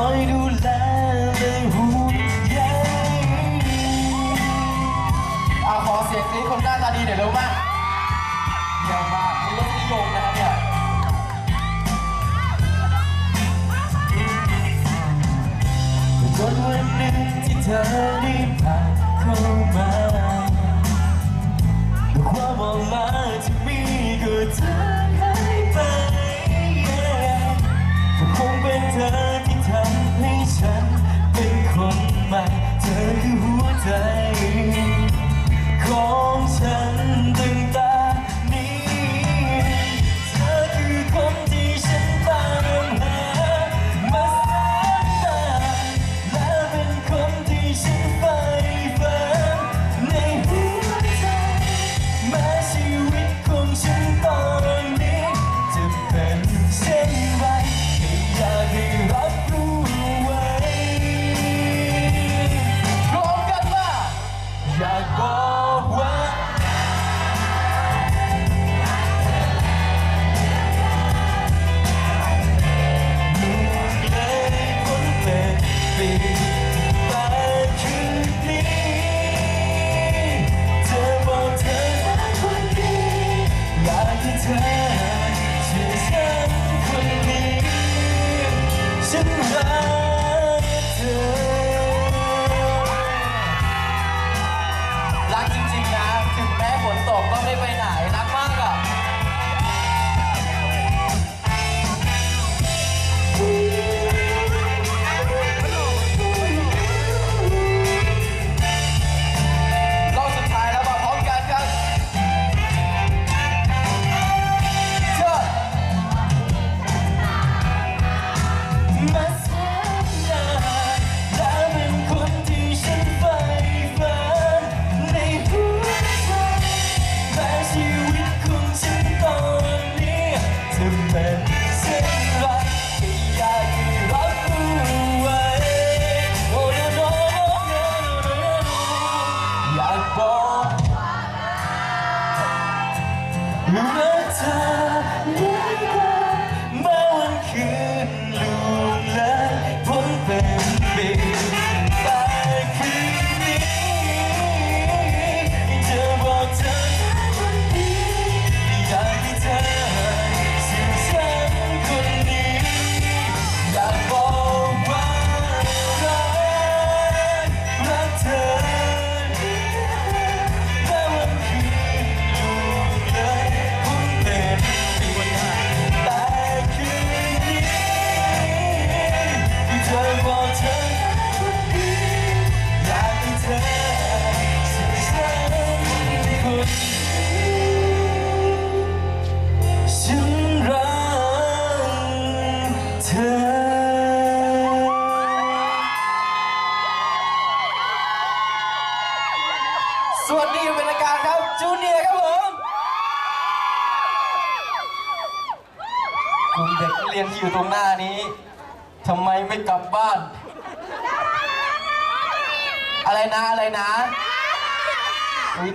อยดูแลและห่วงอะขอเสียงกรี๊คนหน้าตาดีเดี๋ยวเร็วมากเยี่ยมมากนี่รนิยมนะครัเนี่ยจนวันหนึ่งที่เธอ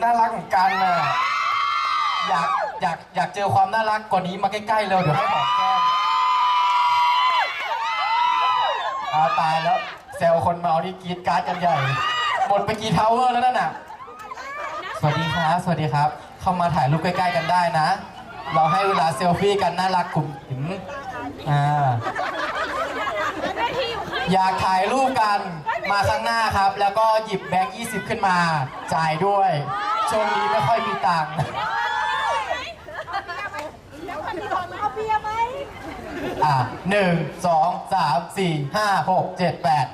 น่ารักเหมือนกันนะอยากอยากอยากเจอความน่ารักกว่านี้มาใกล้ๆเร็วเดี๋ยวให้หอมแก้มอาตายแล้วแซวคนเมานี่กรีดการ์ดกันใหญ่หมดไปกี่ทาวเวอร์แล้วนั่นน่ะ สวัสดีครับ สวัสดีครับ เข้ามาถ่ายรูปใกล้ๆกันได้นะ เราให้เวลาเซลฟี่กันน่ารักกลุ่มหิมอ่าอยากถ่ายรูปกัน มาข้างหน้าครับ แล้วก็หยิบแบงค์20 ขึ้นมา จ่ายด้วยช่วงนี้ไม่ค่อยมีตังค์เอาเบียร์ไหมอะหนึ่งสองสามสี่ห้าหกเจ็ดแปด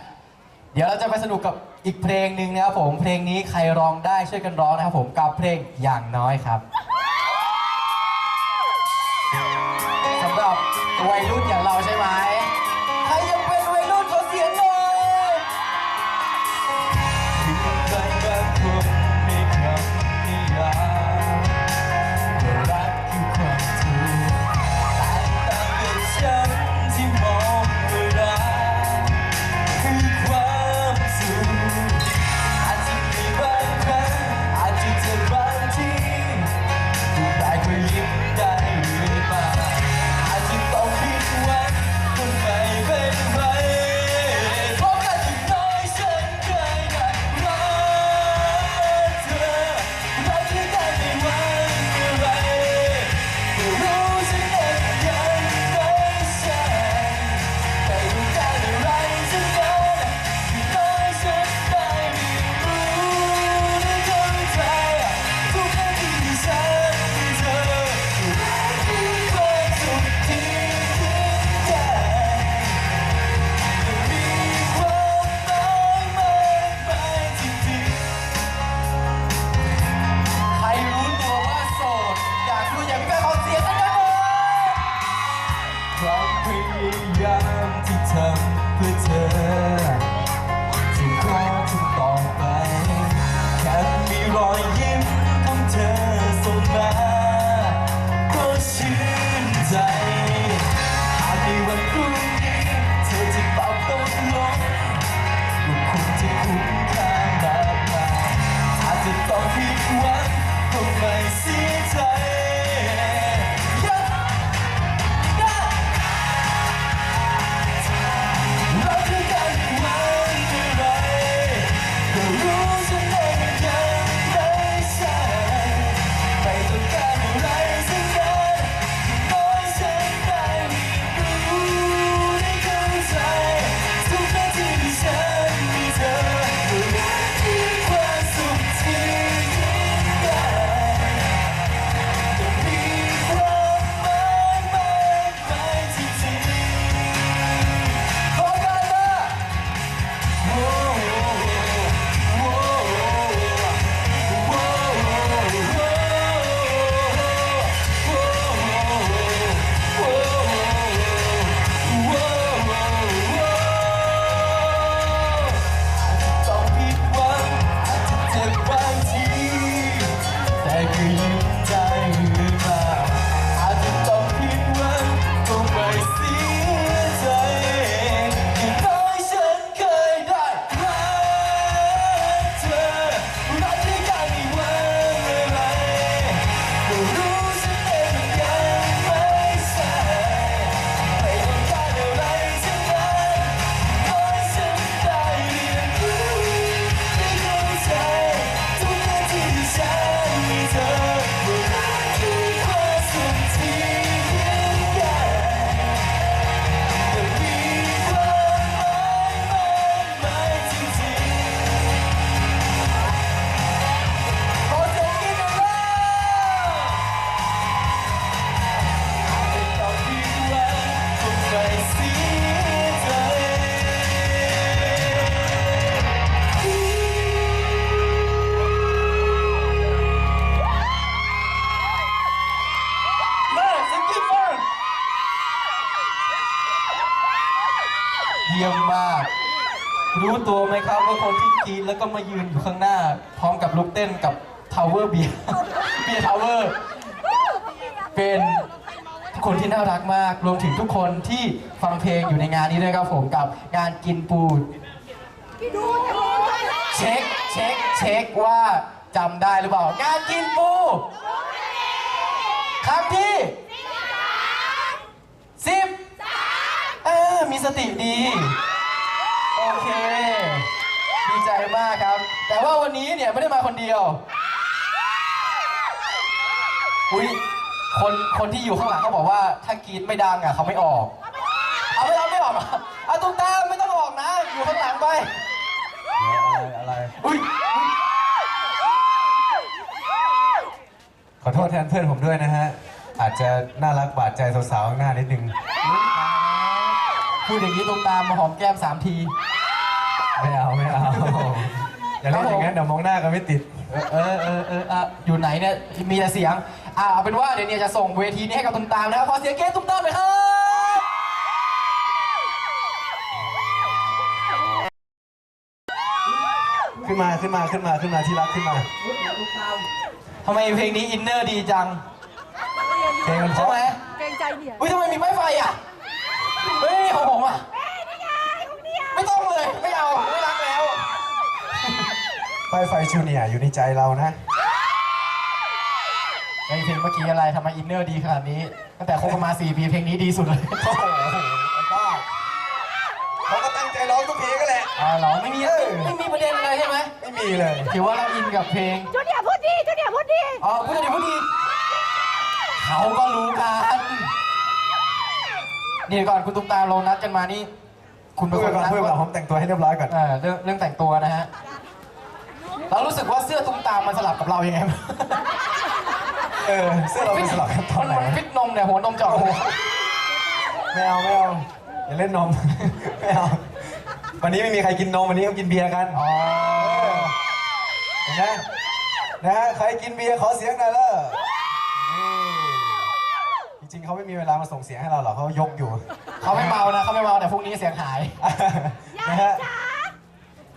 เดี๋ยวเราจะไปสนุกกับอีกเพลงหนึ่งนะครับผมเพลงนี้ใครร้องได้ช่วยกันร้องนะครับผมกับเพลงอย่างน้อยครับสำหรับวัยรุ่นอย่าง มายืนอยู่ข้างหน้า พร้อมกับลุกเต้นกับทาวเวอร์เบียร์เบียร์ทาวเวอร์เป็นคนที่น่ารักมาก รวมถึงทุกคนที่ฟังเพลงอยู่ในงานนี้ด้วยครับผมกับงานกินปูเช็คเช็คเช็คว่าจำได้หรือเปล่างานกินปูครั้งที่สิบเออมีสติดี โอเค มากครับ แต่ว่าวันนี้เนี่ยไม่ได้มาคนเดียว อุ้ยคนคนที่อยู่ข้างหลังเขาบอกว่าถ้ากรีดไม่ดังอะเขาไม่ออก เอาไม่เอาไม่ออกเหรอเอาตุ้มตามไม่ต้องออกนะ อยู่ข้างหลังไปอะไรอะไร อุ้ยขอโทษแทนเพื่อนผมด้วยนะฮะ อาจจะน่ารักบาดใจสาวๆข้างหน้านิดนึง พูดอย่างนี้ตุ้มตามมาหอมแก้มสามที ไม่เอาไม่เอา อย่าเล่นอย่างนั้นเดี๋ยวมองหน้ากันไม่ติด เออเออเอออะอยู่ไหนเนี่ยมีแต่เสียง อะเอาเป็นว่าเดี๋ยวเนี่ยจะส่งเวทีนี้ให้กับตุ้มตามนะครับขอเสียงเกสตุ้มตามหน่อยครับขึ้นมาขึ้นมาขึ้นมาขึ้นมาที่รักขึ้นมาทำไมเพลงนี้อินเนอร์ดีจังเพลงมันเพใช่ราะไหมเกรงใจเนี่ยอุ้ยทำไมมีไม้ไฟอะเฮ้ยของผมอะ ไฟไฟชูเนียร์อยู่ในใจเรานะไอเพลงเมื่อกี้อะไรทำไมอินเนอร์ดีขนาดนี้ ตั้งแต่คบกันมา 4 ปีเพลงนี้ดีสุดเลยโอ้โหไอ้บ้าเขาก็ตั้งใจร้องทุกเพลงก็แหละอ๋อเหรอไม่มีไม่มีประเด็นอะไรใช่ไหมไม่มีเลยถือว่าเราอินกับเพลงจุดเดียวพูดดีจุดเดียวพูดดีอ๋อพูดดีพูดดีเขาก็รู้กันนี่ก่อนคุณตุ๊กตาเรานัดกันมานี่ คุณเป็พูนดคไปนก่อนนัดพูดไปก่อนผมแต่งตัวให้เรียบร้อยก่อน เออเรื่องเรื่องแต่งตัวนะฮะ เรารู้สึกว่าเสื้อตุ้มตามมันสลับกับเรายังไงเออเสื้อเราเป็นสลับกันตอนไหนมันฟิตนมเนี่ยหัวนมเจาะเลยไม่เอาไม่เอาอย่าเล่นนมไม่เอาวันนี้ไม่มีใครกินนมวันนี้เขากินเบียร์กันอ๋อเห็นไหมนะฮะใครกินเบียร์ขอเสียงหน่อยเลยนี่จริงๆเขาไม่มีเวลามาส่งเสียงให้เราหรอกเขายกอยู่ เขาไม่เมานะเขาไม่เมาแต่พรุ่งนี้เสียงหายนะฮะ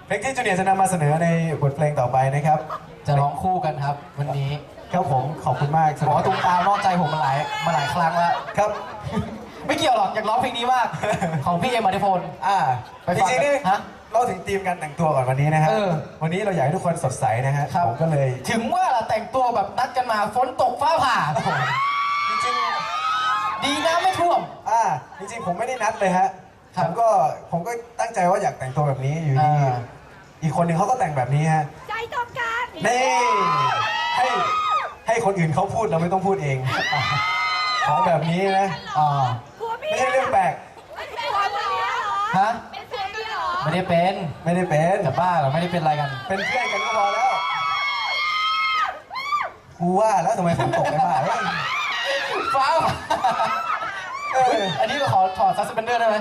เพลงที่จูเนียร์จะนำมาเสนอในบทเพลงต่อไปนะครับจะร้องคู่กันครับ วันนี้ครับผมขอบคุณมากหมอตุ้มตามนอกใจผมมาหลายมาหลายครั้งแล้ว ครับ ไม่เกี่ยวหรอกอยากร้องเพลงนี้มาก ของพี่เอ็มอัธพล อ่าไปฟังจริงๆนี่ฮะรเราถึงธีมการแต่งตัวก่อนวันนี้นะฮะเออวันนี้เราอยากให้ทุกคนสดใสนะฮะครับ ผมก็เลย ถึงว่าล่ะแต่งตัวแบบนัดกันมาฝนตกฟ้าผ่าจริงดีนะไม่ท่วมๆอ่าจริงๆผมไม่ได้นัดเลยฮะครั ผบมก็ผมก็ตั้งใจว่าอยากแต่งตัวแบบนี้อยู่ดีอ่า อีกคนหนึ่งเขาก็แต่งแบบนี้ฮะใจตรงกันนี่ให้ให้คนอื่นเขาพูดเราไม่ต้องพูดเองของแบบนี้นะอ่าผัวเมียไม่ใช่เรื่องแปลกเป็นผัวเมียเหรอฮะเป็นผัวเมียเหรอไม่ได้เป็นไม่ได้เป็นจะบ้าเหรอไม่ได้เป็นอะไรกัน เป็นเพื่อนกันก็พอแล้วกูว่าแล้วทำไมฝนตกไม่มาเฮ้ยฟ้าเอออันนี้เราขอถอดซัสเปนเดอร์ได้ไหม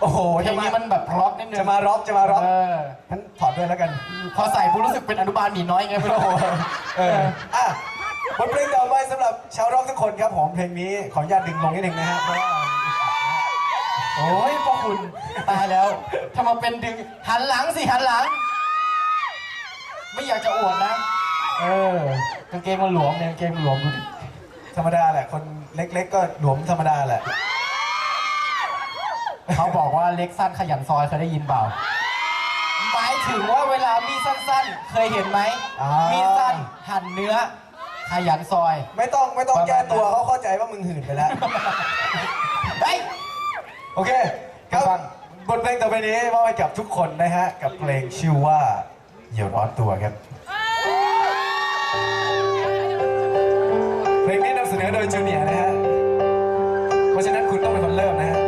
โอ้โหเพลจะงมานี้มันแบบร็อกนิดนึงจะมาร็อกจะมาร็อกเอองั้นถอดด้วยแล้วกัน พอใส่ปุ๊บรู้สึกเป็นอนุบาลหมีน้อยไงไม่รู้เอออะบทเพลงต่อไปสำหรับชาวร็อกทุกคนครับผมเพลงนี้ขออนุญาตดึงลงนิดนึงนะฮะเพราะว่าโอ้ยพ่อคุณตายแล้วทำไมาเป็นดึงหันหลังสิหันหลัง ไม่อยากจะอวดนะ เออกางเกงมันหลวมเนี่ยกางเกงมันหลวมดูดิธรรมดาแหละ คนเล็ก ๆ ก็หลวมธรรมดาแหละ เขาบอกว่าเล็กสั้นขยันซอยเคยได้ยินเปล่า หมายถึงว่าเวลามีดสั้นๆ เคยเห็นไหม อ่ามี มีดสั้นหั่นเนื้อ ขยันซอย ไม่ต้องไม่ต้องประมาณแก้ตัวเขาเข้าใจว่ามึงหื่นไปแล้ว เฮ้ย โอเคครับฟัง บทเพลงต่อไปนี้มอบให้กับทุกคนนะฮะ กับเพลงชื่อว่าเหยี่ยวร้อนตัวครับ เพลงนี้นำเสนอโดยจูเนียร์นะฮะ เพราะฉะนั้นคุณต้องเป็นคนเริ่มนะฮะ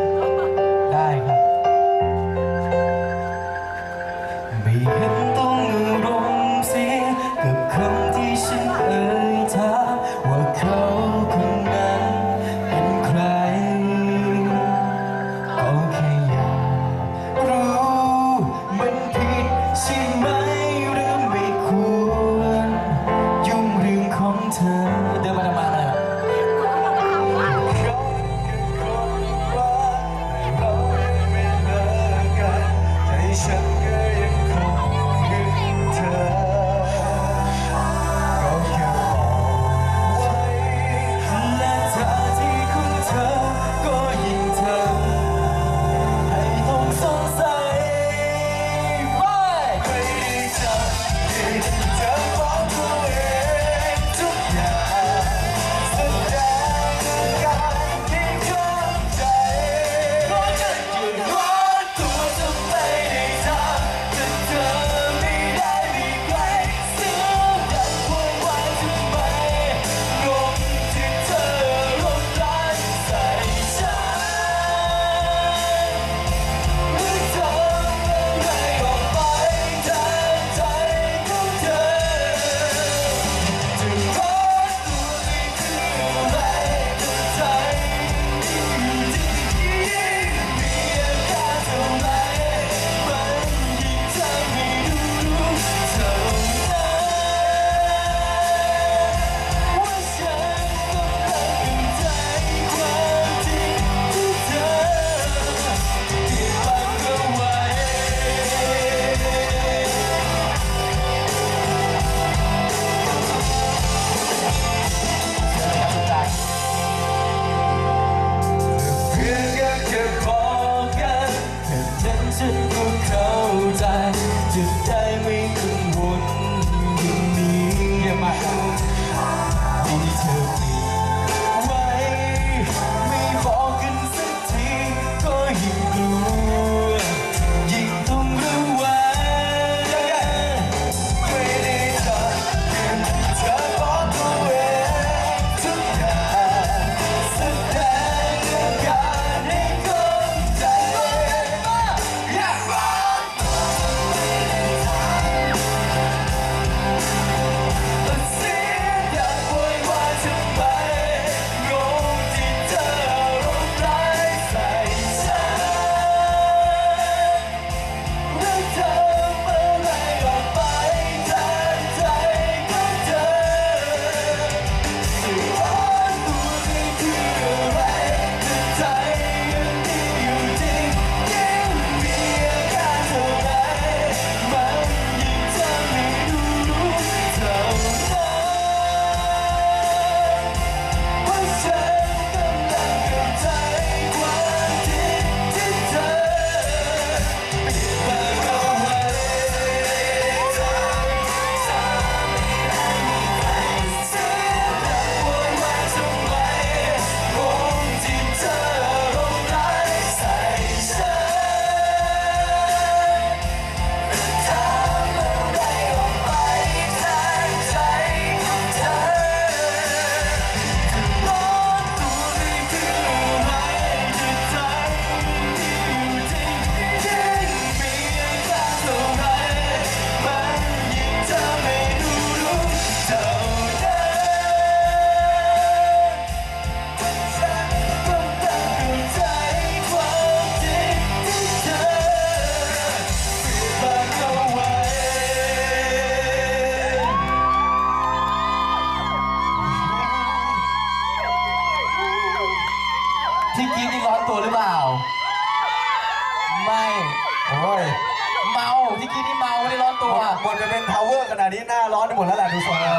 าร้อนไปหมดแล้วแหละดูทรงแล้ว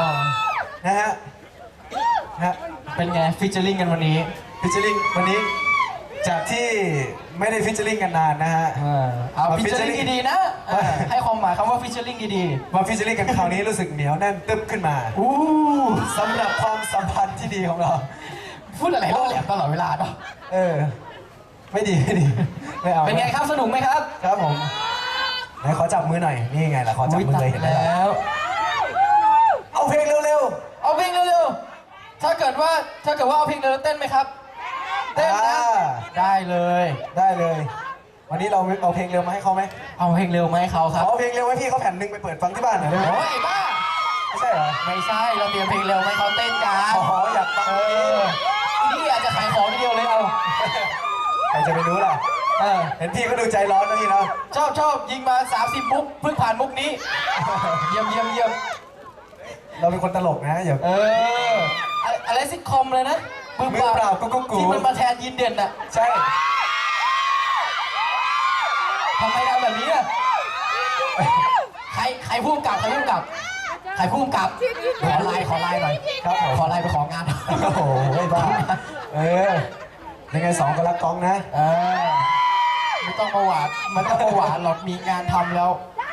นะฮะนะฮะเป็นไงฟิชเชอร์ลิงกันวันนี้ฟิชเชอริงวันนี้ จากที่ไม่ได้ฟิชเชอริงกันนานนะฮะเอามาฟิชเชอร์ลิง featuring ดีๆนะเออให้ความหมายคำว่าฟิชเชอร์ลิงดีมาฟิชเชอริงกันคราวนี้รู้สึกเหนียวแน่นตึ๊บขึ้นมาๆอู้สำหรับความสัมพันธ์ที่ดีของเรา พูดอะไรล่อแหลมตลอดเวลาเนาะเออ ไม่ดี ไม่ดี ไม่เอาเป็นไงครับสนุกไหมครับ ครับผม ไหนขอจับมือหน่อย นี่ไงล่ะขอจับมือเลยเห็นไหมล่ะแล้ว เอาเพลงเร็วเอาเพลงเร็วๆ ถ้าเกิดว่าถ้าเกิดว่าเอาเพลงเร็วๆเต้นไหมครับ ๆเต้นนะ อ่าได้เลย ได้เลย วันนี้เราเอาเพลงเร็วมาให้เขาไหมเอาเพลงเร็วไหมาให้เขาครับขอเพลงเร็วให้พี่เขาแผ่นหนึ่งไปเปิดฟังที่บ้านหน่อยได้ไหมโอ้ยบ้า ไม่ใช่เหรอ ไม่ใช่ เราเตรียมเพลงเร็วมาให้เขาเต้นกันอ๋ออยากฟัง เออนี่อาจจะขายของทีเดียวเลยเอา ใครจะไปรู้ล่ะ เออเห็นพี่ก็ดูใจร้อนนะพี่เนาะชอบชอบยิงมา 30 มุกเพิ่งผ่านมุกนี้ เยี่ยมเยี่ยมเยี่ยมเราเป็นคนตลกนะอย่าเอออะอะไรซิทคอมเลยนะมือเปล่ากุ๊กกุ๊กกูที่มันมาแทนยินเด่นอะใช่ทำไมทำแบบนี้อะใครใครพูดกับใครพูดกับใครพูดกับขอไลน์ขอไลน์หน่อยครับผมขอไลน์ไปของานโอ้โหไม่บ้าเออยังไงสองก็รักกล้องนะเออ ไม่ต้องมาหวานไมันต้องมาหวานหรอกมีงานทำแล้ว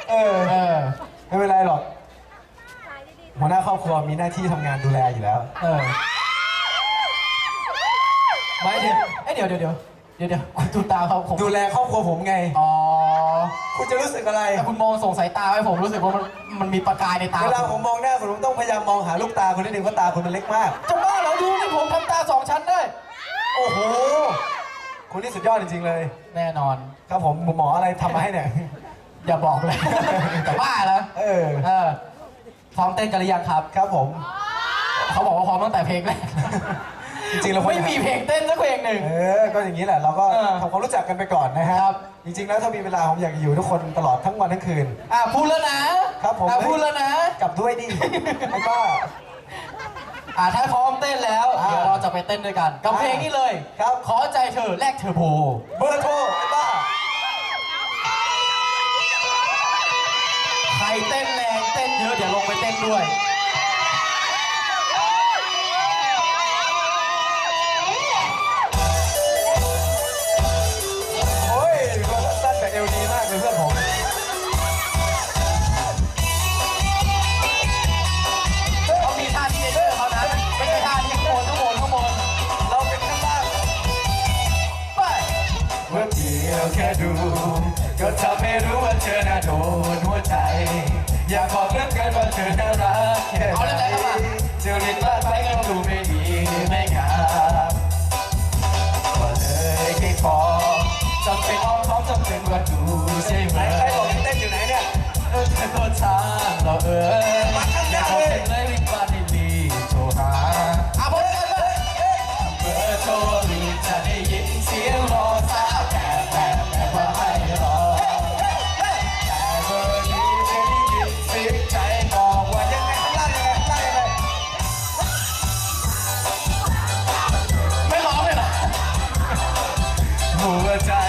เออ เออ ไม่เป็นไรหรอก หัวหน้าครอบครัวมีหน้าที่ทำงานดูแลอยู่แล้ว เออไม่เดี๋ยวเอ้ยเดี๋ยวเดี๋ยวเดี๋ยวเดี๋ยวเดี๋ยวคุณตูตาเขาผมดูแลครอบครัวผมไง อ๋อคุณจะรู้สึกอะไร แต่คุณมองส่งสายตาให้ผมรู้สึกว่ามันมันมีประกายในตาเวลาผมมองหน้าคุณผมต้องพยายามมองหาลูกตาคุณนิดนึงเพราะตาคุณมันเล็กมาก จะบ้าเหรอดูนี่ผมทำตาสองชั้นได้ โอ้โห คุณนี่สุดยอดจริงๆเลย แน่นอน ครับผมหมออะไรทำมาให้เนี่ย อย่าบอกเลย แต่บ้าแล้วเออ เออพร้อมเต้นกันหรือยังครับ ครับผม เขาบอกว่าพร้อมตั้งแต่เพลงแรกจริงๆเราควรไม่มีเพลงเต้นสักเพลงหนึ่ง เออ ก็อย่างนี้แหละ เราก็เออทำความรู้จักกันไปก่อนนะฮะครับจริงๆแล้วถ้ามีเวลาผมอยากอยู่ทุกคนตลอดทั้งวันทั้งคืน อะพูดแล้วนะครับผม อะพูดแล้วนะ กลับด้วยดิไอ้บ้า อะถ้าพร้อมเต้นแล้วอ่าเดี๋ยวเราจะไปเต้นด้วยกันกับเพลงนี้เลยครับ ขอใจเธอแลกเทอร์โบเบอร์โทรไอ้บ้าใครเต้นแรงเต้นเยอะเดี๋ยวลงไปเต้นด้วย ดู ก็ทำให้รู้ว่าเธอน่าโดนหัวใจ อยากบอกเหลือเกินว่าเธอน่ารักแค่ไหนเจอลิ้นลาดไปก็ดูไม่ดีไม่งามก็เลยแค่ขอจำเป็นอ้อมท้องจำเป็นว่าดูใช่ไหมใครบอกเต้นอยู่ไหนเนี่ยเออเธอโดนทางเราเออ หัว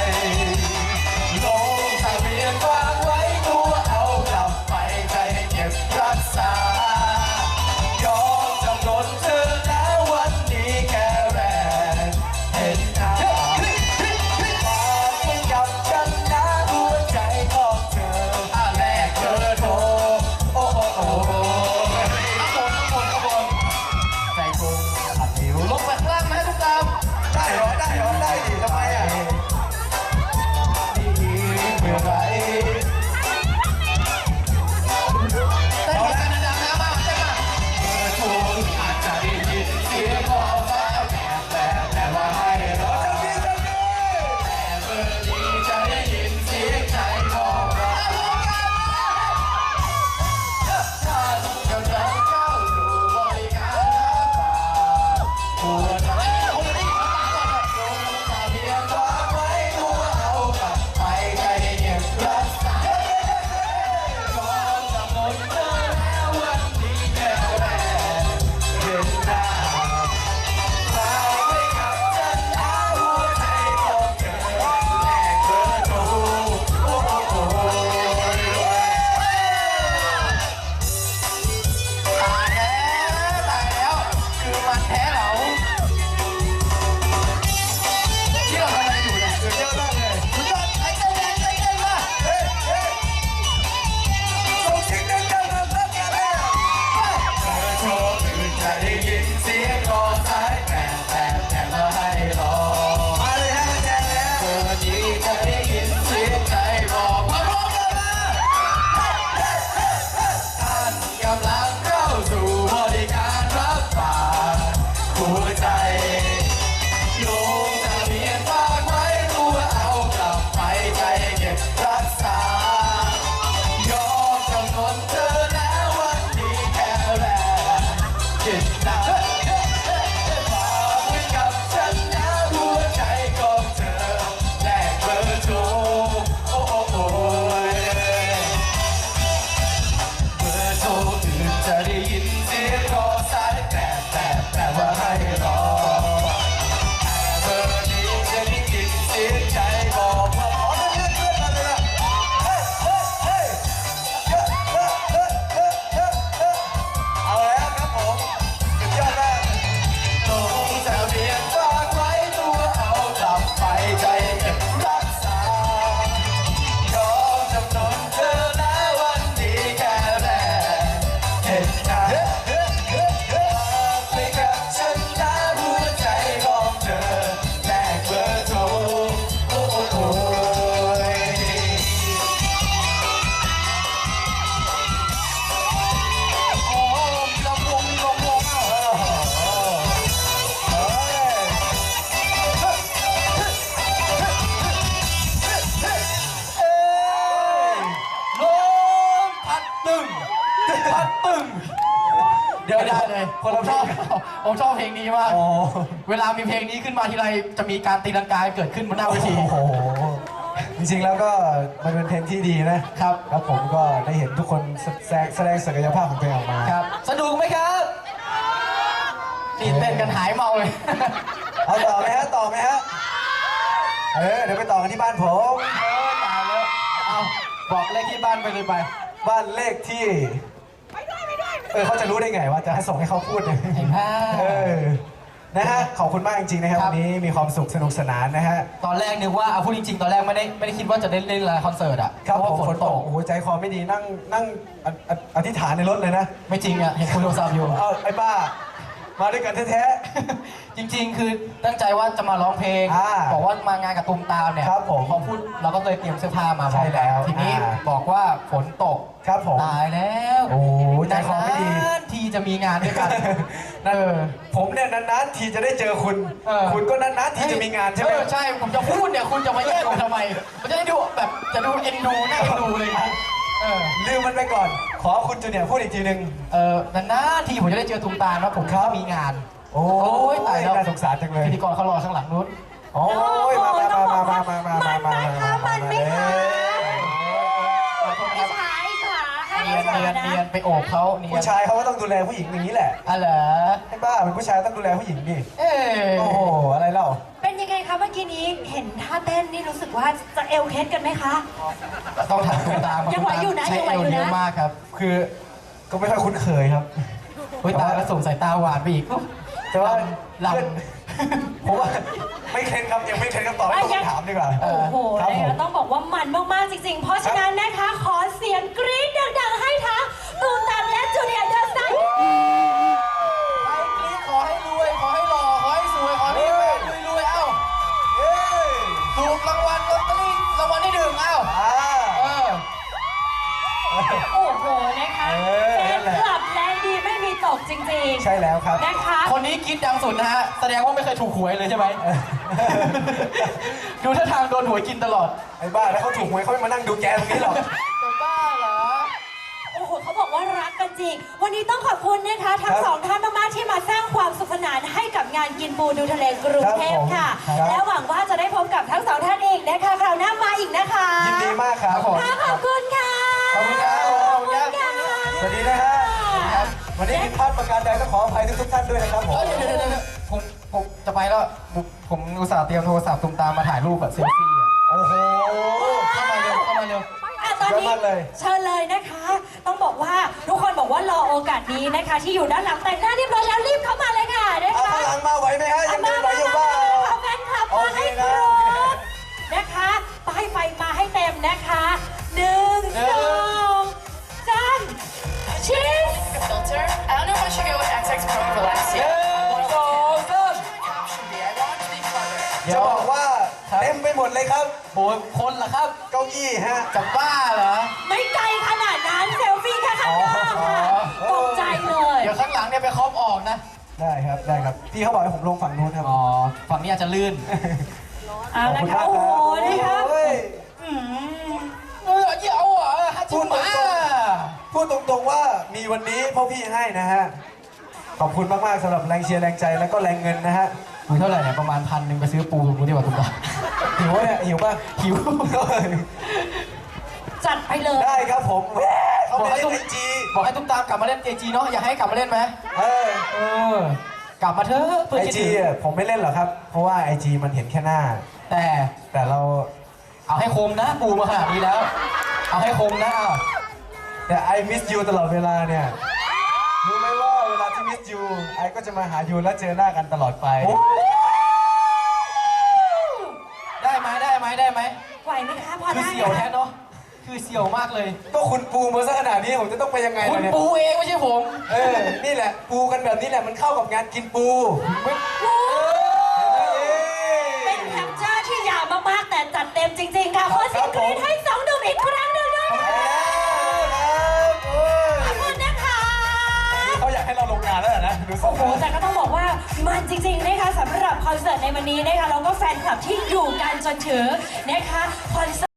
เวลามีเพลงนี้ขึ้นมาทีไรจะมีการตีลังกาเกิดขึ้นบนหน้าเวทีโหจริงๆแล้วก็มันเป็นเพลงที่ดีนะครับแล้วผมก็ได้เห็นทุกคนแสดงแสดงศักยภาพของตัวเองออกมาครับสนุกไหมครับนี่เต้นกันหายเมาเลยเอาต่อไหมฮะต่อไหมฮะเออเดี๋ยวไปต่อกันที่บ้านผมเออตายแล้วเอาบอกเลขที่บ้านไปเลยไป บ้านเลขที่เออเขาจะรู้ได้ไงว่าจะให้ส่งให้เขาพูดเนี่ยไอ้ผ้าเออ นะฮะขอบคุณมากจริงๆนะครับครับ วันนี้มีความสุขสนุกสนานนะฮะตอนแรกนึกว่าเอาพูดจริงๆ ตอนแรกไม่ได้ไม่ได้คิดว่าจะได้เล่นละคอนเสิร์ตอะครับเพาะผมว่าฝฝนนตตกกโอ้โหใจคอไม่ดีนั่งนั่งออออธิษฐานในรถเลยนะไม่จริงอะเห็นคุยโทรศัพท์อยู่ เอาไอ้บ้า มาด้วยกันแท้ จริงๆ คือตั้งใจว่าจะมาร้องเพลง อ่าบอกว่ามางานกับตุมตามเนี่ยครับผมพอพูดเราก็เลยเตรียมเสื้อผ้ามาใช่แล้ว ทีนี้อ่าบอกว่าฝนตก ๆ ครับผม ตายแล้วโอ้โหใจคอไม่ดี นานๆทีจะมีงานด้วยกันนั่นเออ ผมเนี่ยนานๆทีจะได้เจอคุณ เออ คุณก็นานๆทีจะมีงานใช่ไหม เออใช่ ผมจะพูดเนี่ย คุณจะมาแย่งผมทำไม มันจะได้ดูแบบ จะดูเอ็นดูน่าเอ็นดูเลยนะ เออ ลืมมันไปก่อน ขอคุณจูเนียร์พูดอีกทีหนึ่งเออนานๆทีผมจะได้เจอตุมตามนะผมครับก็มีงานโอ้โอ้ยตายแล้วน่าสงสารจังเลยพิธีกรเขารอข้างหลังนู้น โอ้ยมามามามามามามามามามันไหมคะขอโทษนะอิคจรับฉาอิจฉาให้เนีอิยจนฉาเนียนนะเนียนไปโอบเขาเนียนผู้ชายเขาก็ต้องดูแลผู้หญิงอย่างนี้แหละ อะเหรอไอ้บ้าเป็นผู้ชายต้องดูแลผู้หญิงดิ เอ้โอ้โห อะไรเล่าเป็นยังไง คะเมื่อกี้นี้เห็นท่าเต้นนี่รู้สึกว่าจะเอวเคสกันไหมคะ ต้องถามตุมตามครับยังไหวอยู่นะใช้ยังไหวเออวยู่นะ เยอะมากครับ คือก็ไม่ค่อยคุ้นเคยครับ เฮ้ยตายแล้วส่งสายตาหวานไปอีก แต่ว่าลเพื่อนผมว่าไม่เคล็ดครับยังไม่เคล็ดคำตอบให้ตรงคำถามดีกว่าโอ้โหครับนะผมคะต้องบอกว่ามันมากๆจริงๆ เพราะฉะนั้นนะคะ ขอเสียงกรี๊ดดังๆ ให้ทั้งตูมตามและจูเนียร์เดอะสต จริงใช่แล้วครับๆนะคะ คนนี้กรี๊ดดังสุดนะฮะ แสดงว่าไม่เคยถูกหวยเลยใช่ไหม ดูท่าทางโดนหวยกินตลอด ไอ้บ้าถ้าเขาถูกหวยเขาไม่มานั่งดูแกตรงนี้หรอก จะบ้าเหรอ โอ้โหเขาบอกว่ารักกันจริง วันนี้ต้องขอบคุณนะคะ ทั้งครับสองท่านมากๆที่มาสร้างความสุขสนานให้กับงานกินปูดูทะเลกรุงเทพค่ะ ครับผมครับ และหวังว่าจะได้พบกับทั้งสองท่านอีกนะคะคราวหน้ามาอีกนะคะยินดีมากครับผม ค่ะขอบคุณค่ะ ขอบคุณครับขอบคุณค่ะสวัสดีนะฮะ วันนี้ผิดพลาดประการใดก็ขออภัยทุกๆท่านด้วยนะครับผมเอ้ยเดี๋ยวเดี๋ยวเดี๋ยวผมผมจะไปแล้วผมผมอุตส่าห์เตรียมโทรศัพท์ตุมตามมาถ่ายรูปแบบเซลฟี่อะโอ้โหเข้ามาเร็วเข้ามาเร็ว อะตอนสุดยอดนี้มากเลยเชิญเลยนะคะ ต้องบอกว่าทุกคนบอกว่ารอโอกาสนี้นะคะ ที่อยู่ด้านหลังแต่งหน้าเรียบร้อยแล้วรีบเข้ามาเลยค่ะนะเอาคะข้างหลังมาไหว ดเลยครับโอ้ยคนเหรอครับ เก้าอี้ฮะจะบ้าเหรอ ไม่ไกลขนาดนั้นเซลฟี่แค่ข้างหน้าค่ะอ๋อ ตกใจเลยเดี๋ยวข้างหลังเนี่ยไปครอบออกนะ ได้ครับได้ครับพี่เขาบอกให้ผมลงฝั่งนู้นครับ อ๋อ ฝั่งนี้อาจจะลื่น เอาละค่ะโอ้โหนะคะโอ้ยอืมเออเดี๋ยวอะฮัจิมาพูดตรงๆว่ามีวันนี้พ่อพี่ให้นะฮะ ขอบคุณมากๆสำหรับแรงเชียร์แรงใจแล้วก็แรงเงินนะฮะ มึงเท่าไหร่เนี่ยประมาณพันหนึ่งไปซื้อปูตรงนู้นดีกว่าตุ้มตามหิวปะเนี่ยหิวป่ะหิวจัดไปเลย ได้ครับผมแหมเขาบอกไปให้เล่นตุ้มไอจีบอกให้ตุ้มตามกลับมาเล่นเอจีเนาะอยากให้กลับมาเล่นไหมเออเออกลับมาเถอะเพื่อไอคิดจีถึงผมไม่เล่นหรอกครับ เพราะว่าไอจีมันเห็นแค่หน้า แต่แต่เราเอาให้คมนะปูมาขนาดนี้แล้ว เอาให้คมนะอ้าว แต่ I miss you ตลอดเวลาเนี่ยรู้ไหมว่า เวลาที่ miss you ไอก็จะมาหายูและเจอหน้ากันตลอดไป ได้ไหมได้ไหมได้ไหมไหวไหมคะพอคือได้เสี่ยวแท้เนาะคือเสี่ยวมากเลย ก็คุณปูมาซะขนาดนี้ผมจะต้องไปยังไงคุณล่ะเนี่ยปูเองไม่ใช่ผม เออ นี่แหละ ปูกันแบบนี้แหละมันเข้ากับงานกินปูไม่เป็นแคปเจอร์ที่ยาวมากๆแต่จัดเต็มจริง ๆ ค่ะขอเสียงกรี๊ดให้สองหนุ่มอีกครั้งหนึ่งด้วยค่ะ โอ้โห แต่ก็ต้องบอกว่ามันจริงๆนะคะสำหรับคอนเสิร์ตในวันนี้นะคะแล้วก็แฟนคลับที่อยู่กันจนถึงนะคะคอนเสิร์ต